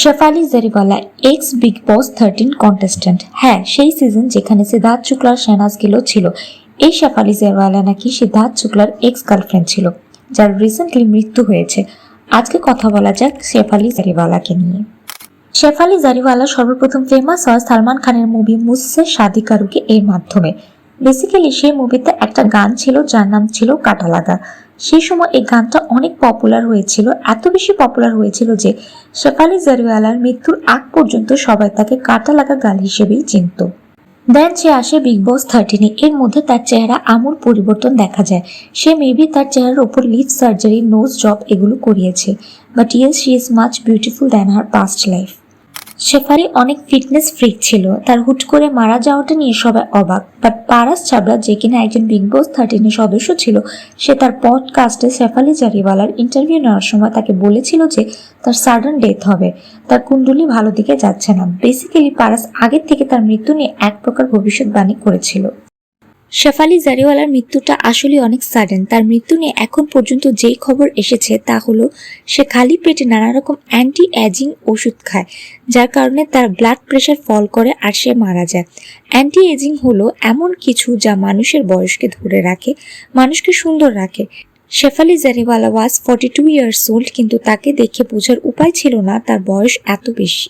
Shefali Jariwala ex Bigg Boss thirteen contestant হ্যাঁ সেই season যেখানে সিদ্ধার্থ শুক্লার শেনাজ গিলো ছিল। এই শেফালি জারিওয়ালা নাকি সিদ্ধার্থ শুক্লার এক্স গার্লফ্রেন্ড ছিল, যার রিসেন্টলি মৃত্যু হয়েছে। আজকে কথা বলা যাক শেফালি জারিওয়ালাকে নিয়ে। শেফালি জারিওয়ালা সর্বপ্রথম ফেমাস হয় সালমান খানের মুভি মুসসে শাদি কারুকে এর মাধ্যমে। বেসিক্যালি সেই মুভিতে একটা গান ছিল, যার নাম ছিল কাটা লাগা সেই সময় এই গানটা অনেক পপুলার হয়েছিল। এত বেশি পপুলার হয়েছিল যে শেফালি জারিওয়ালার মৃত্যুর আগ পর্যন্ত সবাই তাকে কাটা লাগা গাল হিসেবেই চিনত। দেন সে আসে বিগ বস থার্টিনে এর মধ্যে তার চেহারা আমূল পরিবর্তন দেখা যায়। সে মেবি তার চেহারার ওপর লিপ সার্জারি নোজ জব এগুলো করিয়েছে। But yes she is much beautiful than her past life Shefali অনেক ফিটনেস ফ্রিক ছিল। তার হুট করে মারা যাওয়াটা নিয়ে সবাই অবাক। বাট পারাস ছাবড়া যে কিনা একজন বিগ বস থার্টিনের সদস্য ছিল, সে তার পডকাস্টে শেফালি জারিওয়ালার ইন্টারভিউ নেওয়ার সময় তাকে বলেছিল যে তার সাডেন ডেথ হবে। তার কুণ্ডলি ভালো দিকে যাচ্ছে না। বেসিক্যালি পারাস আগের থেকে তার মৃত্যু নিয়ে এক প্রকার ভবিষ্যৎবাণী করেছিল। শেফালি জারিওয়ালার মৃত্যুটা আসলে অনেক সাডেন তার মৃত্যু নিয়ে এখন পর্যন্ত যেই খবর এসেছে তা হলো, সে খালি পেটে নানা রকম অ্যান্টি অ্যাজিং ওষুধ খায়, যার কারণে তার ব্লাড প্রেশার ফল করে আর সে মারা যায়। অ্যান্টি এজিং হলো এমন কিছু যা মানুষের বয়সকে ধরে রাখে, মানুষকে সুন্দর রাখে। Shefali Jariwala was forty two years old কিন্তু তাকে দেখে বোঝার উপায় ছিল না, তার বয়স এত বেশি।